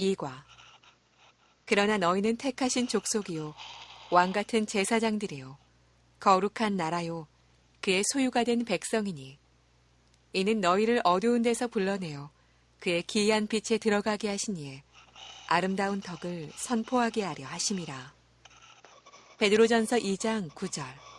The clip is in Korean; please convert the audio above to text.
2과. 그러나 너희는 택하신 족속이요 왕 같은 제사장들이요 거룩한 나라요 그의 소유가 된 백성이니 이는 너희를 어두운 데서 불러내어 그의 기이한 빛에 들어가게 하시니에 아름다운 덕을 선포하게 하려 하심이라. 베드로전서 2장 9절.